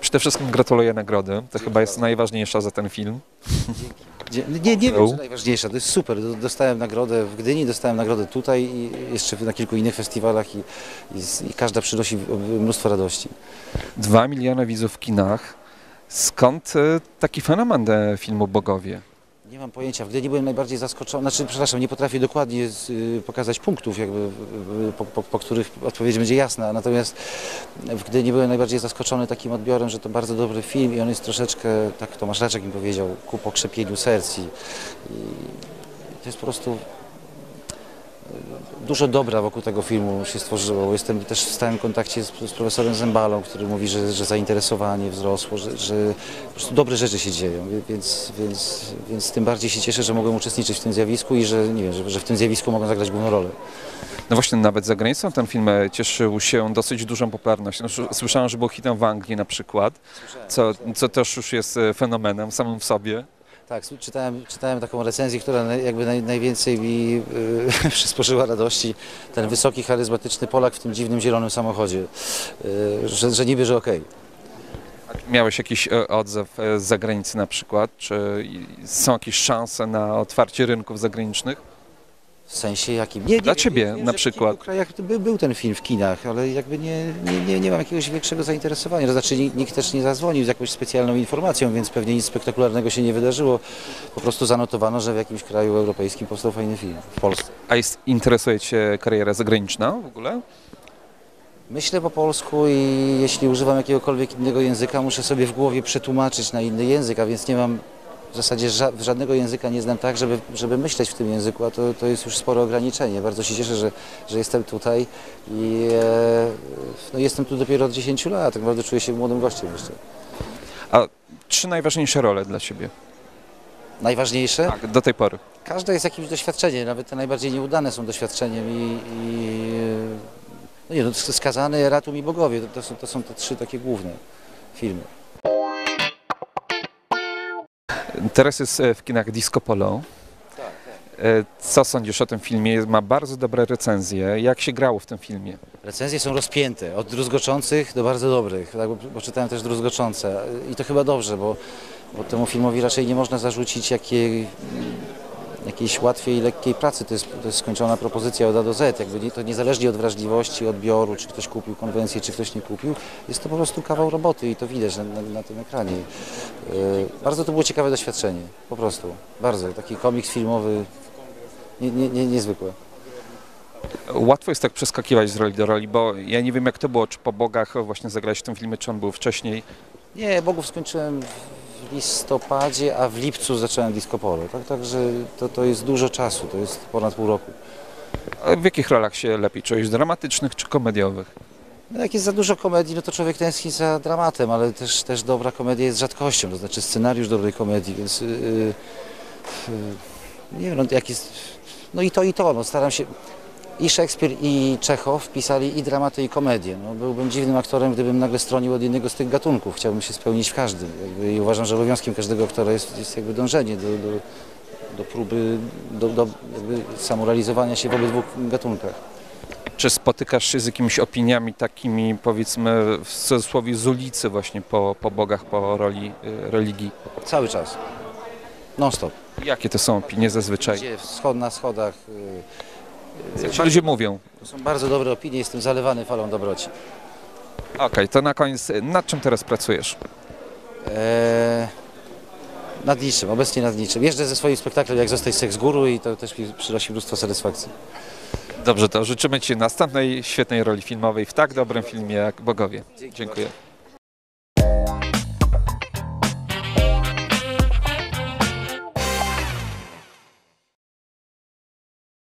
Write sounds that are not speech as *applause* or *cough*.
Przede wszystkim gratuluję nagrody. To chyba jest najważniejsza za ten film. Dzie- Nie, nie wiem, czy najważniejsza. To jest super. Do- Dostałem nagrodę w Gdyni, dostałem nagrodę tutaj i jeszcze na kilku innych festiwalach i, i, i każda przynosi mnóstwo radości. Dwa miliony widzów w kinach. Skąd y, taki fenomen e, filmu Bogowie? Nie mam pojęcia. W Gdyni byłem najbardziej zaskoczony. Znaczy, przepraszam, nie potrafię dokładnie y, pokazać punktów, jakby, po, po, po których odpowiedź będzie jasna. Natomiast w Gdyni byłem najbardziej zaskoczony takim odbiorem, że to bardzo dobry film i on jest troszeczkę, tak Tomasz Raczek mi powiedział, ku pokrzepieniu serc. I, i to jest po prostu dużo dobra wokół tego filmu się stworzyło. Jestem też w stałym kontakcie z, z profesorem Zembalą, który mówi, że, że zainteresowanie wzrosło, że, że po prostu dobre rzeczy się dzieją, więc, więc, więc tym bardziej się cieszę, że mogłem uczestniczyć w tym zjawisku i że, nie wiem, że, że w tym zjawisku mogę zagrać główną rolę. No właśnie, nawet za granicą ten film cieszył się dosyć dużą popularnością. No, Słyszałem, że był hitem w Anglii na przykład, co, co też już jest e, fenomenem samym w sobie. Tak, czytałem, czytałem taką recenzję, która jakby naj, najwięcej mi y, *laughs* przysporzyła radości. Ten wysoki, charyzmatyczny Polak w tym dziwnym zielonym samochodzie, y, że, że niby, że okej. Miałeś jakiś e, odzew e, z zagranicy na przykład? Czy są jakieś szanse na otwarcie rynków zagranicznych? W sensie jakim? Nie, nie, Dla ciebie na w przykład. kilku krajach by, był ten film w kinach, ale jakby nie, nie, nie, nie mam jakiegoś większego zainteresowania. To znaczy nikt, nikt też nie zadzwonił z jakąś specjalną informacją, więc pewnie nic spektakularnego się nie wydarzyło. Po prostu zanotowano, że w jakimś kraju europejskim powstał fajny film. W Polsce. A jest, interesuje Cię kariera zagraniczna w ogóle? Myślę po polsku i jeśli używam jakiegokolwiek innego języka, muszę sobie w głowie przetłumaczyć na inny język, a więc nie mam w zasadzie ża- żadnego języka nie znam tak, żeby, żeby myśleć w tym języku, a to, to jest już spore ograniczenie. Bardzo się cieszę, że, że jestem tutaj i e, no jestem tu dopiero od 10 lat, tak naprawdę czuję się młodym gościem jeszcze. A trzy najważniejsze role dla Ciebie? Najważniejsze? Tak, do tej pory. Każda jest jakimś doświadczeniem, nawet te najbardziej nieudane są doświadczeniem i, i no nie, no, Skazany, Ratum i Bogowie, to, to, są, to są te trzy takie główne filmy. Teraz jest e, w kinach Disco Polo. E, Co sądzisz o tym filmie? Ma bardzo dobre recenzje. Jak się grało w tym filmie? Recenzje są rozpięte, od druzgoczących do bardzo dobrych, tak, bo, bo czytałem też druzgoczące i to chyba dobrze, bo, bo temu filmowi raczej nie można zarzucić jakiej, jakiejś łatwiej i lekkiej pracy, to jest, to jest skończona propozycja od A do Z, jakby to niezależnie od wrażliwości, odbioru, czy ktoś kupił konwencję, czy ktoś nie kupił, jest to po prostu kawał roboty i to widać na, na, na tym ekranie. Yy, bardzo to było ciekawe doświadczenie, po prostu, bardzo, taki komiks filmowy, nie, nie, nie, niezwykłe. Łatwo jest tak przeskakiwać z roli do roli, bo ja nie wiem jak to było, czy po Bogach właśnie zagrałeś w tym filmie, czy on był wcześniej. Nie, Bogów skończyłem listopadzie, a w lipcu zacząłem disco polo. Tak, także to, to jest dużo czasu, to jest ponad pół roku. A w jakich rolach się lepiej czujesz? Dramatycznych czy komediowych? No jak jest za dużo komedii, no to człowiek tęskni za dramatem, ale też, też dobra komedia jest rzadkością, to znaczy scenariusz dobrej komedii, więc yy, yy, nie wiem, no jak jest, no i to i to, no staram się, i Szekspir i Czechow pisali i dramaty i komedię, no byłbym dziwnym aktorem, gdybym nagle stronił od jednego z tych gatunków, chciałbym się spełnić w każdym jakby, i uważam, że obowiązkiem każdego aktora jest, jest jakby dążenie do, do, do próby, do, do samorealizowania się w obydwu gatunkach. Czy spotykasz się z jakimiś opiniami takimi powiedzmy w cudzysłowie z ulicy właśnie po, po Bogach, po roli y, religii? Cały czas, non stop. Jakie to są opinie zazwyczaj? Gdzie schod na schodach. y, Ci ludzie mówią? To są bardzo dobre opinie, jestem zalewany falą dobroci. Okej, to na koniec, nad czym teraz pracujesz? Eee, nad niczym, obecnie nad niczym. Jeżdżę ze swoim spektaklem Jak zostać seks guru i to też mi przynosi mnóstwo satysfakcji. Dobrze, to życzymy Ci następnej świetnej roli filmowej w tak dobrym filmie jak Bogowie. Dziękuję.